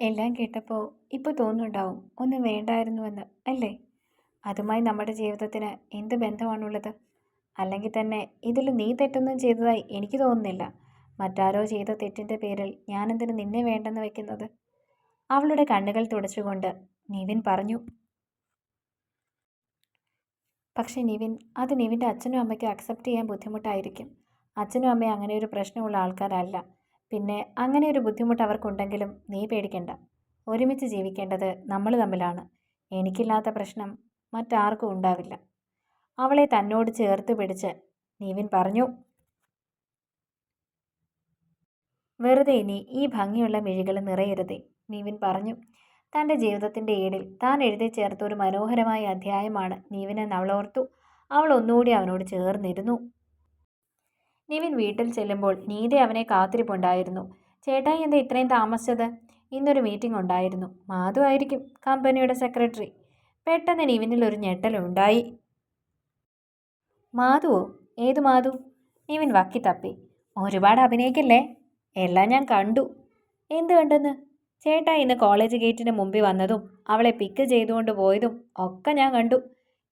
എല്ലാം കേട്ടപ്പോൾ ഇപ്പോൾ തോന്നുന്നുണ്ടാവും ഒന്നും വേണ്ടായിരുന്നുവെന്ന് അല്ലേ? അതുമായി നമ്മുടെ ജീവിതത്തിന് എന്ത് ബന്ധമാണുള്ളത്? അല്ലെങ്കിൽ തന്നെ ഇതിൽ നീ തെറ്റൊന്നും ചെയ്തതായി എനിക്ക് തോന്നുന്നില്ല. മറ്റാരോ ചെയ്ത തെറ്റിന്റെ പേരിൽ ഞാനെന്തിന് നിന്നെ വേണ്ടെന്ന് വെക്കുന്നത്? അവളുടെ കണ്ണുകൾ തുടച്ചുകൊണ്ട് നിവിൻ പറഞ്ഞു. പക്ഷേ നിവിൻ അത് നിവിന്റെ അച്ഛനും അമ്മയ്ക്കും അക്സെപ്റ്റ് ചെയ്യാൻ ബുദ്ധിമുട്ടായിരിക്കും. അച്ഛനും അമ്മയും അങ്ങനെ ഒരു പ്രശ്നമുള്ള ആൾക്കാരല്ല. പിന്നെ അങ്ങനെ ഒരു ബുദ്ധിമുട്ട് അവർക്കുണ്ടെങ്കിലും നീ പേടിക്കണ്ട. ഒരുമിച്ച് ജീവിക്കേണ്ടത് നമ്മൾ തമ്മിലാണ്. എനിക്കില്ലാത്ത പ്രശ്നം മറ്റാർക്കും ഉണ്ടാവില്ല. അവളെ തന്നോട് ചേർത്ത് പിടിച്ച് നീവിൻ പറഞ്ഞു വെറുതെ ഇനി ഈ ഭംഗിയുള്ള മിഴികൾ നിറയരുതേ നീവിൻ പറഞ്ഞു. തന്റെ ജീവിതത്തിന്റെ ഏടിൽ താൻ എഴുതി ചേർത്ത ഒരു മനോഹരമായ അധ്യായമാണ് നീവിനെന്ന് അവളോർത്തു അവൾ ഒന്നുകൂടി അവനോട് ചേർന്നിരുന്നു. നിവിൻ വീട്ടിൽ ചെല്ലുമ്പോൾ നീത അവനെ കാത്തിരിപ്പുണ്ടായിരുന്നു. ചേട്ടായി എന്താ ഇത്രയും താമസിച്ചത്? ഇന്നൊരു മീറ്റിംഗ് ഉണ്ടായിരുന്നു. മാധു ആയിരിക്കും കമ്പനിയുടെ സെക്രട്ടറി പെട്ടെന്ന് നിവിനിൽ ഒരു ഞെട്ടലുണ്ടായി മാധുവോ? ഏത് മാധു? നിവിൻ വക്കി തപ്പി. ഒരുപാട് അഭിനയിക്കല്ലേ? എല്ലാം ഞാൻ കണ്ടു. എന്ത് കണ്ടെന്ന്? ചേട്ടാ ഇന്ന് കോളേജ് ഗേറ്റിന് മുമ്പിൽ വന്നതും അവളെ പിക്ക് ചെയ്തുകൊണ്ട് പോയതും ഒക്കെ ഞാൻ കണ്ടു.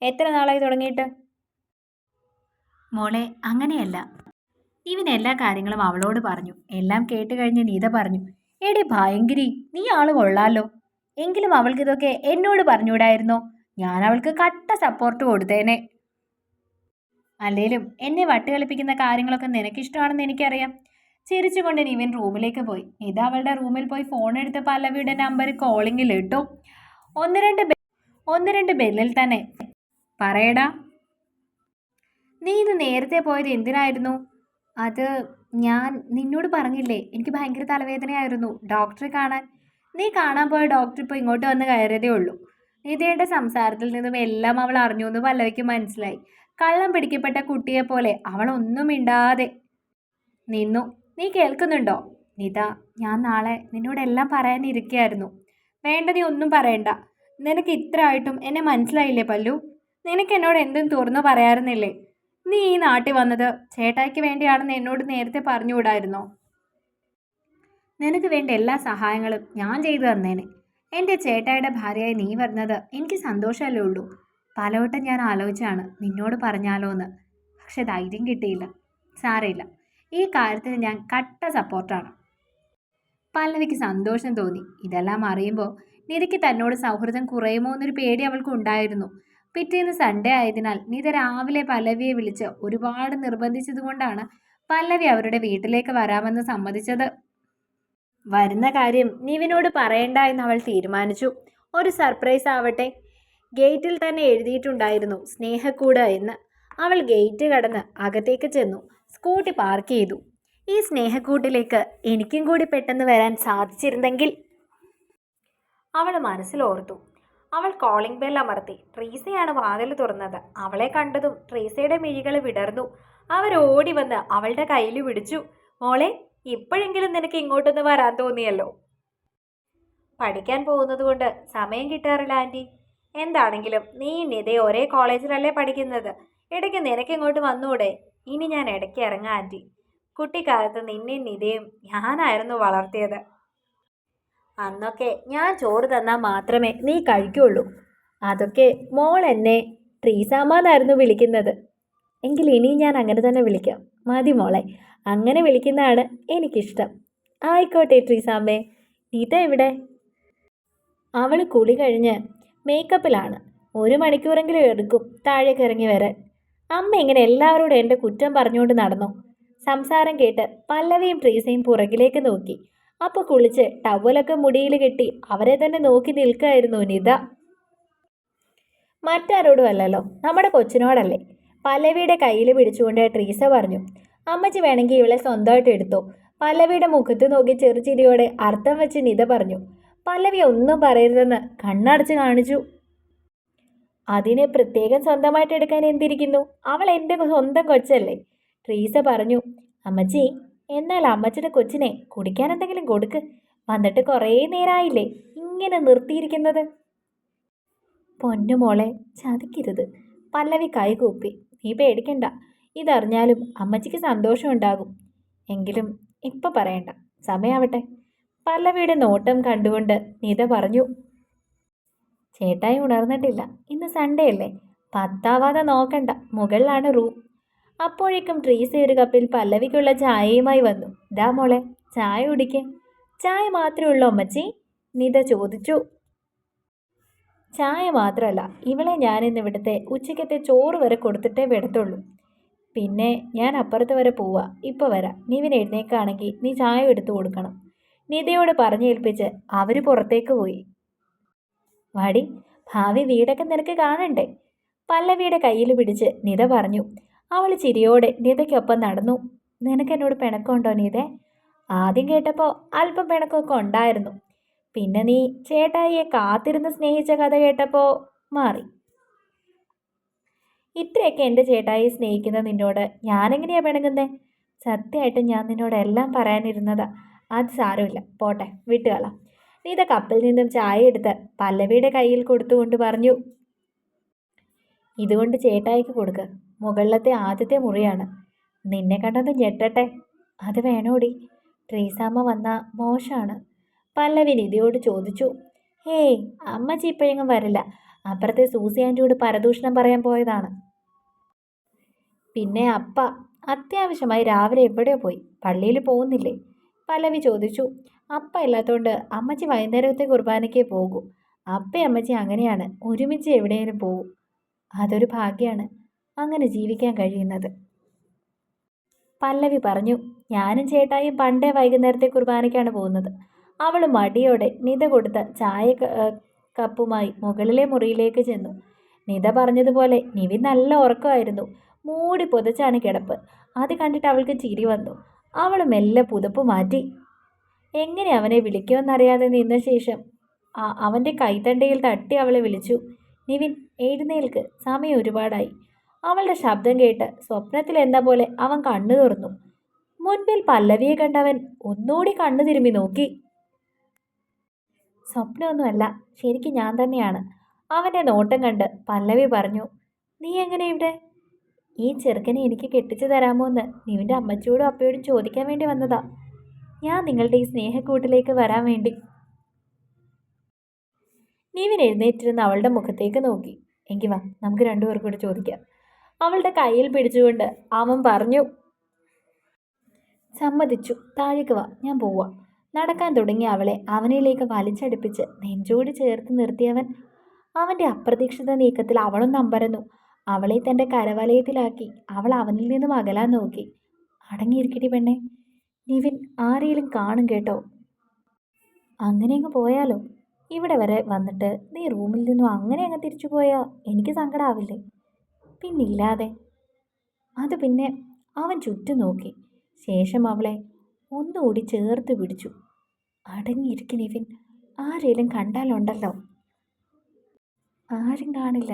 എത്ര നാളായി തുടങ്ങിയിട്ട്? മോളെ അങ്ങനെയല്ല. ഇവൻ എല്ലാ കാര്യങ്ങളും അവളോട് പറഞ്ഞു. എല്ലാം കേട്ട് കഴിഞ്ഞ് നീത പറഞ്ഞു എടി ഭയങ്കരി നീ ആൾ കൊള്ളാലോ. എങ്കിലും അവൾക്ക് ഇതൊക്കെ എന്നോട് പറഞ്ഞുകൂടായിരുന്നോ? ഞാൻ അവൾക്ക് കട്ട സപ്പോർട്ട് കൊടുത്തേനെ. അല്ലേലും എന്നെ വട്ടുകളിപ്പിക്കുന്ന കാര്യങ്ങളൊക്കെ നിനക്കിഷ്ടമാണെന്ന് എനിക്കറിയാം. ചിരിച്ചുകൊണ്ട് നിവിൻ റൂമിലേക്ക് പോയി. നീത അവളുടെ റൂമിൽ പോയി ഫോൺ എടുത്ത് പല്ലവിയുടെ നമ്പർ കോളിങ്ങിൽ ഇട്ടു. ഒന്ന് രണ്ട് ഒന്ന് രണ്ട് ബെല്ലിൽ തന്നെ. പറയടാ നീ ഇത് നേരത്തെ പോയത് എന്തിനായിരുന്നു? അത് ഞാൻ നിന്നോട് പറഞ്ഞില്ലേ എനിക്ക് ഭയങ്കര തലവേദനയായിരുന്നു. ഡോക്ടറെ കാണാൻ നീ കാണാൻ പോയ ഡോക്ടർ ഇപ്പോൾ ഇങ്ങോട്ട് വന്ന് കയറിയതേ ഉള്ളൂ. നിധിയുടെ സംസാരത്തിൽ നിന്നും എല്ലാം അവൾ അറിഞ്ഞു എന്ന് പല്ലവിക്ക് മനസ്സിലായി. കള്ളം പിടിക്കപ്പെട്ട കുട്ടിയെ പോലെ അവൾ ഒന്നും മിണ്ടാതെ നിന്നു. നീ കേൾക്കുന്നുണ്ടോ? നിത ഞാൻ നാളെ നിന്നോടെല്ലാം പറയാനിരിക്കുകയായിരുന്നു വേണ്ട നീ ഒന്നും പറയണ്ട. നിനക്ക് ഇത്ര ആയിട്ടും എന്നെ മനസ്സിലായില്ലേ പല്ലു? നിനക്ക് എന്നോട് എന്തും തുറന്നു പറയാറുന്നില്ലേ? നീ ഈ നാട്ടിൽ വന്നത് ചേട്ടായിക്ക് വേണ്ടിയാണെന്ന് എന്നോട് നേരത്തെ പറഞ്ഞുകൂടായിരുന്നോ? നിനക്ക് വേണ്ട എല്ലാ സഹായങ്ങളും ഞാൻ ചെയ്തു തന്നേനെ. എന്റെ ചേട്ടായുടെ ഭാര്യയായി നീ വരുന്നത് എനിക്ക് സന്തോഷമല്ലേ ഉള്ളൂ. പലവട്ടം ഞാൻ ആലോചിച്ചാണ് നിന്നോട് പറഞ്ഞാലോ എന്ന് പക്ഷെ ധൈര്യം കിട്ടിയില്ല. സാരയില്ല ഈ കാര്യത്തിന് ഞാൻ കട്ട സപ്പോർട്ടാണ്. പല്ലവിക്ക് സന്തോഷം തോന്നി. ഇതെല്ലാം അറിയുമ്പോൾ നിധിക്ക് തന്നോട് സൗഹൃദം കുറയുമോ എന്നൊരു പേടി അവൾക്ക് ഉണ്ടായിരുന്നു പിറ്റേന്ന് സൺഡേ ആയതിനാൽ നീത രാവിലെ പല്ലവിയെ വിളിച്ച് ഒരുപാട് നിർബന്ധിച്ചതുകൊണ്ടാണ് പല്ലവി അവരുടെ വീട്ടിലേക്ക് വരാമെന്ന് സമ്മതിച്ചത്. വരുന്ന കാര്യം നിവിനോട് പറയണ്ട എന്ന് അവൾ തീരുമാനിച്ചു. ഒരു സർപ്രൈസ് ആവട്ടെ. ഗേറ്റിൽ തന്നെ എഴുതിയിട്ടുണ്ടായിരുന്നു സ്നേഹക്കൂട് എന്ന്. അവൾ ഗേറ്റ് കടന്ന് അകത്തേക്ക് ചെന്നു. സ്കൂട്ടി പാർക്ക് ചെയ്തു. ഈ സ്നേഹക്കൂട്ടിലേക്ക് എനിക്കും കൂടി പെട്ടെന്ന് വരാൻ സാധിച്ചിരുന്നെങ്കിൽ. അവൾ മനസ്സിലോർത്തു. അവൾ കോളിംഗ് ബെൽ അമർത്തി. ട്രീസയാണ് വാതിൽ തുറന്നത്. അവളെ കണ്ടതും ട്രീസയുടെ മിഴികൾ വിടർന്നു. അവരോടി വന്ന് അവളുടെ കയ്യിൽ പിടിച്ചു. മോളെ ഇപ്പോഴെങ്കിലും നിനക്ക് ഇങ്ങോട്ടൊന്ന് വരാൻ തോന്നിയല്ലോ? പഠിക്കാൻ പോകുന്നത് കൊണ്ട് സമയം കിട്ടാറില്ല ആന്റി. എന്താണെങ്കിലും നീ നിതേ ഒരേ കോളേജിലല്ലേ പഠിക്കുന്നത്. ഇടയ്ക്ക് നിനക്ക് ഇങ്ങോട്ട് വന്നൂടെ. ഇനി ഞാൻ ഇടയ്ക്ക് ഇറങ്ങാം ആന്റി. കുട്ടിക്കാലത്ത് നിന്നെയും നിതയും ഞാനായിരുന്നു വളർത്തിയത്. അന്നൊക്കെ ഞാൻ ചോറ് തന്നാൽ മാത്രമേ നീ കഴിക്കുള്ളൂ. അതൊക്കെ മോൾ എന്നെ ട്രീസാമാന്നായിരുന്നു വിളിക്കുന്നത്. എങ്കിൽ ഇനി ഞാൻ അങ്ങനെ തന്നെ വിളിക്കാം. മതി മോളെ അങ്ങനെ വിളിക്കുന്നതാണ് എനിക്കിഷ്ടം. ആയിക്കോട്ടെ ട്രീസാമ്മേ നീത എവിടെ അവൾ കുളി കഴിഞ്ഞ് മേക്കപ്പിലാണ്. ഒരു മണിക്കൂറെങ്കിലും എടുക്കും താഴേക്ക് ഇറങ്ങി വരാൻ. അമ്മ ഇങ്ങനെ എല്ലാവരോടും എന്റെ കുറ്റം പറഞ്ഞുകൊണ്ട് നടന്നു. സംസാരം കേട്ട് പല്ലവിയും ട്രീസയും പുറകിലേക്ക് നോക്കി. അപ്പോൾ കുളിച്ച് ടവലൊക്കെ മുടിയിൽ കെട്ടി അവരെ തന്നെ നോക്കി നിൽക്കുകയായിരുന്നു നിത. മറ്റാരോടും അല്ലല്ലോ നമ്മുടെ കൊച്ചിനോടല്ലേ. പല്ലവിയുടെ കയ്യിൽ പിടിച്ചുകൊണ്ട് ട്രീസ പറഞ്ഞു അമ്മച്ചി വേണമെങ്കിൽ ഇവളെ സ്വന്തമായിട്ട് എടുത്തോ. പല്ലവിയുടെ മുഖത്ത് നോക്കി ചെറുചിരിയോടെ അർത്ഥം വെച്ച് നിത പറഞ്ഞു പല്ലവി ഒന്നും പറയരുതെന്ന് കണ്ണടച്ച് കാണിച്ചു. അതിനെ പ്രത്യേകം സ്വന്തമായിട്ട് എടുക്കാൻ എന്തിരിക്കുന്നു? അവൾ എന്റെ സ്വന്തം കൊച്ചല്ലേ. ട്രീസ പറഞ്ഞു അമ്മച്ചി എന്നാൽ അമ്മച്ചിയുടെ കൊച്ചിനെ കുടിക്കാൻ എന്തെങ്കിലും കൊടുക്ക്. വന്നിട്ട് കുറേ നേരമായില്ലേ ഇങ്ങനെ നിർത്തിയിരിക്കുന്നത്? പൊന്നുമോളെ ചതിക്കരുത്. പല്ലവി കൈകൂപ്പി നീ പേടിക്കണ്ട. ഇതറിഞ്ഞാലും അമ്മച്ചിക്ക് സന്തോഷമുണ്ടാകും എങ്കിലും ഇപ്പം പറയണ്ട. സമയാവട്ടെ. പല്ലവിയുടെ നോട്ടം കണ്ടുകൊണ്ട് നീത പറഞ്ഞു. ചേട്ടായി ഉണർന്നിട്ടില്ല. ഇന്ന് സൺഡേ അല്ലേ? പത്താവാതെ നോക്കണ്ട. മുകളിലാണ് റൂം. അപ്പോഴേക്കും ട്രീസി ഒരു കപ്പിൽ പല്ലവിക്കുള്ള ചായയുമായി വന്നു. ദാ മോളെ ചായ കുടിക്കേ. ചായ മാത്രമേ ഉള്ളൂ അമ്മച്ചി. നിത ചോദിച്ചു. ചായ മാത്രമല്ല ഇവളെ ഞാനിന്ന് ഇവിടുത്തെ ഉച്ചയ്ക്കത്തെ ചോറ് വരെ കൊടുത്തിട്ടേ വിടത്തുള്ളൂ. പിന്നെ ഞാൻ അപ്പുറത്ത് വരെ പോവാ. ഇപ്പോൾ വരാം. നിവിൻ എഴുന്നേക്കാണെങ്കിൽ നീ ചായ എടുത്തു കൊടുക്കണം. നിതയോട് പറഞ്ഞേൽപ്പിച്ച് അവർ പുറത്തേക്ക് പോയി. വാടി ഭാവി വീടൊക്കെ നിനക്ക് കാണണ്ടേ? പല്ലവിയുടെ കയ്യിൽ പിടിച്ച് നിത പറഞ്ഞു. അവൾ ചിരിയോടെ നിതയ്ക്കൊപ്പം നടന്നു. നിനക്ക് എന്നോട് പിണക്കമുണ്ടോ നീതെ? ആദ്യം കേട്ടപ്പോൾ അല്പം പിണക്കമൊക്കെ ഉണ്ടായിരുന്നു. പിന്നെ നീ ചേട്ടായിയെ കാത്തിരുന്ന് സ്നേഹിച്ച കഥ കേട്ടപ്പോൾ മാറി. ഇത്രയൊക്കെ എന്റെ ചേട്ടായി സ്നേഹിക്കുന്ന നിന്നോട് ഞാനെങ്ങനെയാണ് പിണങ്ങുന്നേ? സത്യമായിട്ടും ഞാൻ നിന്നോട് എല്ലാം പറയാനിരുന്നതാ. അത് സാരമില്ല. പോട്ടെ വിട്ടുകളാം. നീത കപ്പിൽ നിന്നും ചായ എടുത്ത് പല്ലവിയുടെ കയ്യിൽ കൊടുത്തുകൊണ്ട് പറഞ്ഞു. ഇതുകൊണ്ട് ചേട്ടായിക്ക് കൊടുക്ക്. മുകളിലത്തെ ആദ്യത്തെ മുറിയാണ്. നിന്നെ കണ്ടത് ഞെട്ടട്ടെ. അത് വേണോടി. ട്രീസാമ്മ വന്ന മോശമാണ് പല്ലവി നിധിയോട് ചോദിച്ചു. ഹേയ് അമ്മച്ചി ഇപ്പോഴെങ്ങും വരില്ല. അപ്പുറത്തെ സൂസി ആന്റിയോട് പരദൂഷണം പറയാൻ പോയതാണ്. പിന്നെ അപ്പ അത്യാവശ്യമായി രാവിലെ എവിടെയോ പോയി. പള്ളിയിൽ പോകുന്നില്ലേ? പല്ലവി ചോദിച്ചു. അപ്പ ഇല്ലാത്തതുകൊണ്ട് അമ്മച്ചി വൈകുന്നേരത്തെ കുർബാനയ്ക്ക് പോകൂ. അപ്പയും അമ്മച്ചി അങ്ങനെയാണ്. ഒരുമിച്ച് എവിടെയെങ്കിലും പോകും. അതൊരു ഭാഗ്യമാണ് അങ്ങനെ ജീവിക്കാൻ കഴിയുന്നത്. പല്ലവി പറഞ്ഞു ഞാനും ചേട്ടായും പണ്ടേ വൈകുന്നേരത്തെ കുർബാനയ്ക്കാണ് പോകുന്നത്. അവൾ മടിയോടെ നിത കൊടുത്ത ചായ കപ്പുമായി മുകളിലെ മുറിയിലേക്ക് ചെന്നു. നിത പറഞ്ഞതുപോലെ നിവി നല്ല ഉറക്കമായിരുന്നു. മൂടി പുതച്ചാണ് കിടപ്പ്. അത് കണ്ടിട്ട് അവൾക്ക് ചിരി വന്നു. അവൾ മെല്ലെ പുതപ്പ് മാറ്റി. എങ്ങനെ അവനെ വിളിക്കുമെന്നറിയാതെ നിന്ന ശേഷം അവന്റെ കൈത്തണ്ടയിൽ തട്ടി അവളെ വിളിച്ചു. നിവിൻ എഴുന്നേൽക്ക്. സമയം ഒരുപാടായി. അവളുടെ ശബ്ദം കേട്ട് സ്വപ്നത്തിൽ എന്ന പോലെ അവൻ കണ്ണു തുറന്നു. മുൻപിൽ പല്ലവിയെ കണ്ടവൻ ഒന്നുകൂടി കണ്ണു തിരുമ്മി നോക്കി. സ്വപ്നമൊന്നുമല്ല ശരിക്കും ഞാൻ തന്നെയാണ്. അവന്റെ നോട്ടം കണ്ട് പല്ലവി പറഞ്ഞു നീ എങ്ങനെ ഇവിടെ? ഈ ചെറുക്കനെ എനിക്ക് കെട്ടിച്ചു തരാമോ എന്ന് നിവിന്റെ അമ്മച്ചിയോടും അപ്പയോടും ചോദിക്കാൻ വേണ്ടി വന്നതാ. ഞാൻ നിങ്ങളുടെ ഈ സ്നേഹക്കൂട്ടിലേക്ക് വരാൻ വേണ്ടി നിവിൻ എഴുന്നേറ്റിരുന്ന് അവളുടെ മുഖത്തേക്ക് നോക്കി. എങ്കിൽ വാ നമുക്ക് രണ്ടുപേർക്കും കൂടെ ചോദിക്കാം. അവളുടെ കയ്യിൽ പിടിച്ചുകൊണ്ട് അവൻ പറഞ്ഞു സമ്മതിച്ചു താഴേക്ക് വാ ഞാൻ പോവാം. നടക്കാൻ തുടങ്ങി അവളെ അവനിലേക്ക് വലിച്ചടുപ്പിച്ച് നെഞ്ചോട് ചേർത്ത് നിർത്തിയവൻ അവന്റെ അപ്രതീക്ഷിത നീക്കത്തിൽ അവളും നമ്പരന്നു. അവളെ തന്റെ കരവലയത്തിലാക്കി അവൾ അവനിൽ നിന്നും അകലാൻ നോക്കി. അടങ്ങിയിരിക്കട്ടെ പെണ്ണെ നിവിൻ ആരെയും കാണും കേട്ടോ. അങ്ങനെയങ്ങ് പോയാലോ ഇവിടെ വരെ വന്നിട്ട് നീ റൂമിൽ നിന്നും അങ്ങനെ അങ്ങ് തിരിച്ചു പോയാൽ എനിക്ക് സങ്കടമാവില്ലേ പിന്നില്ലാതെ. അത് പിന്നെ അവൻ ചുറ്റും നോക്കി. ശേഷം അവളെ ഒന്നുകൂടി ചേർത്ത് പിടിച്ചു. അടങ്ങിയിരിക്കും ഇവൻ ആരേലും കണ്ടാലുണ്ടല്ലോ. ആരും കാണില്ല.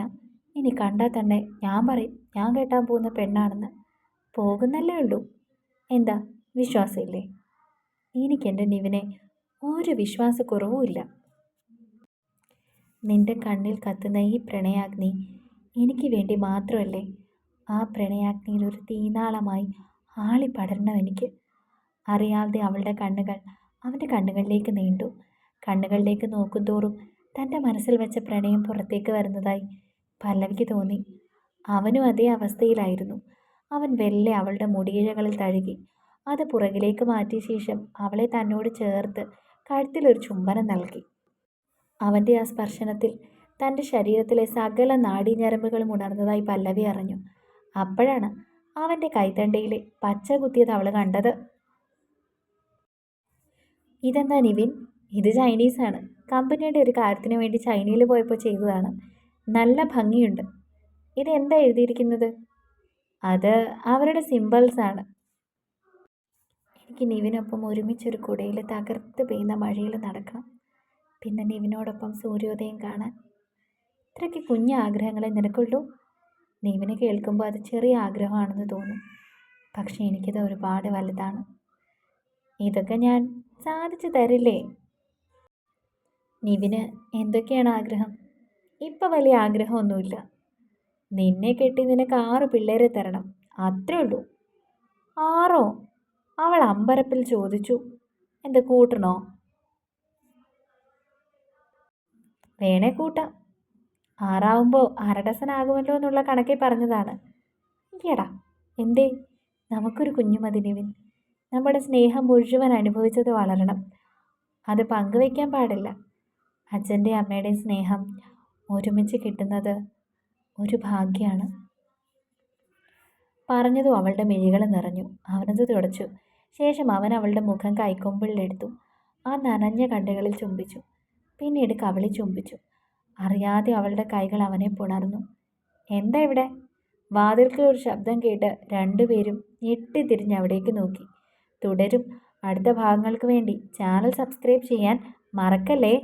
ഇനി കണ്ടാൽ തന്നെ ഞാൻ പറയും ഞാൻ കേട്ടാൻ പോകുന്ന പെണ്ണാണെന്ന്. പോകുന്നല്ലേ ഉള്ളൂ. എന്താ വിശ്വാസമില്ലേ? എനിക്കെന്റെ നിവിനെ ഒരു വിശ്വാസക്കുറവുമില്ല. നിന്റെ കണ്ണിൽ കത്തുന്ന ഈ പ്രണയാഗ്നി എനിക്ക് വേണ്ടി മാത്രമല്ലേ? ആ പ്രണയാഗ്നിയിൽ ഒരു തീനാളമായി ആളി പടരണം എനിക്ക്. അറിയാതെ അവളുടെ കണ്ണുകൾ അവന്റെ കണ്ണുകളിലേക്ക് നീണ്ടു. കണ്ണുകളിലേക്ക് നോക്കുന്തോറും തന്റെ മനസ്സിൽ വെച്ച പ്രണയം പുറത്തേക്ക് വരുന്നതായി പല്ലവിക്ക് തോന്നി. അവനും അതേ അവസ്ഥയിലായിരുന്നു. അവൻ വെല്ലെ അവളുടെ മുടിയിഴകളിൽ തഴുകി. അത് പുറകിലേക്ക് മാറ്റിയ ശേഷം അവളെ തന്നോട് ചേർത്ത് കഴുത്തിലൊരു ചുംബനം നൽകി. അവന്റെ ആ സ്പർശനത്തിൽ തന്റെ ശരീരത്തിലെ സകല നാഡീഞരമ്പുകളും ഉണർന്നതായി പല്ലവി അറിഞ്ഞു. അപ്പോഴാണ് അവന്റെ കൈത്തണ്ടയിലെ പച്ച കുത്തിയത് അവൾ കണ്ടത്. ഇതെന്താ നിവിൻ? ഇത് ചൈനീസാണ്. കമ്പനിയുടെ ഒരു കാര്യത്തിന് വേണ്ടി ചൈനയിൽ പോയപ്പോൾ ചെയ്തതാണ്. നല്ല ഭംഗിയുണ്ട്. ഇത് എന്താ എഴുതിയിരിക്കുന്നത്? അത് അവരുടെ സിമ്പിൾസ് ആണ് എനിക്ക് നിവിനൊപ്പം ഒരുമിച്ചൊരു കുടയിൽ തകർത്ത് പെയ്യുന്ന മഴയിൽ നടക്കണം പിന്നെ നിവിനോടൊപ്പം സൂര്യോദയം കാണാൻ. ഇത്രയ്ക്ക് കുഞ്ഞു ആഗ്രഹങ്ങളെ നിനക്കുള്ളൂ? നിവിന് കേൾക്കുമ്പോൾ അത് ചെറിയ ആഗ്രഹമാണെന്ന് തോന്നും. പക്ഷേ എനിക്കത് ഒരുപാട് വലുതാണ്. ഇതൊക്കെ ഞാൻ സാധിച്ചു തരില്ലേ? നിവിന് എന്തൊക്കെയാണ് ആഗ്രഹം? ഇപ്പം വലിയ ആഗ്രഹമൊന്നുമില്ല. നിന്നെ കെട്ടി നിനക്ക് ആറ് പിള്ളേരെ തരണം. അത്രേ ഉള്ളൂ. ആറോ? അവൾ അമ്പരപ്പിൽ ചോദിച്ചു. എന്താ കൂട്ടണോ? വേണേ കൂട്ടാം. ആറാവുമ്പോൾ അര ഡസൻ ആകുമല്ലോ എന്നുള്ള കണക്കെ പറഞ്ഞതാണ്. എടാ എന്തേ? നമുക്കൊരു കുഞ്ഞു മതി നിവിൻ. നമ്മുടെ സ്നേഹം മുഴുവൻ അനുഭവിച്ചത് വളരണം. അത് പങ്കുവയ്ക്കാൻ പാടില്ല. അച്ഛന്റെ അമ്മയുടെയും സ്നേഹം ഒരുമിച്ച് കിട്ടുന്നത് ഒരു ഭാഗ്യമാണ് പറഞ്ഞതും അവളുടെ മിഴികൾ നിറഞ്ഞു. അവനത് തുടച്ചു. ശേഷം അവൻ അവളുടെ മുഖം കൈക്കൊമ്പിളിലെടുത്തു. ആ നനഞ്ഞ കണ്ണുകളിൽ ചുംബിച്ചു. പിന്നീട് കവളി ചുംബിച്ചു. അറിയാതെ അവളുടെ കൈകൾ അവനെ പുണർന്നു. എന്താ ഇവിടെ? വാതിൽക്കൽ ഒരു ശബ്ദം കേട്ട് രണ്ടുപേരും ഞെട്ടിത്തിരിഞ്ഞ് അവിടേക്ക് നോക്കി. തുടരും. അടുത്ത ഭാഗങ്ങൾക്ക് വേണ്ടി ചാനൽ സബ്സ്ക്രൈബ് ചെയ്യാൻ മറക്കല്ലേ?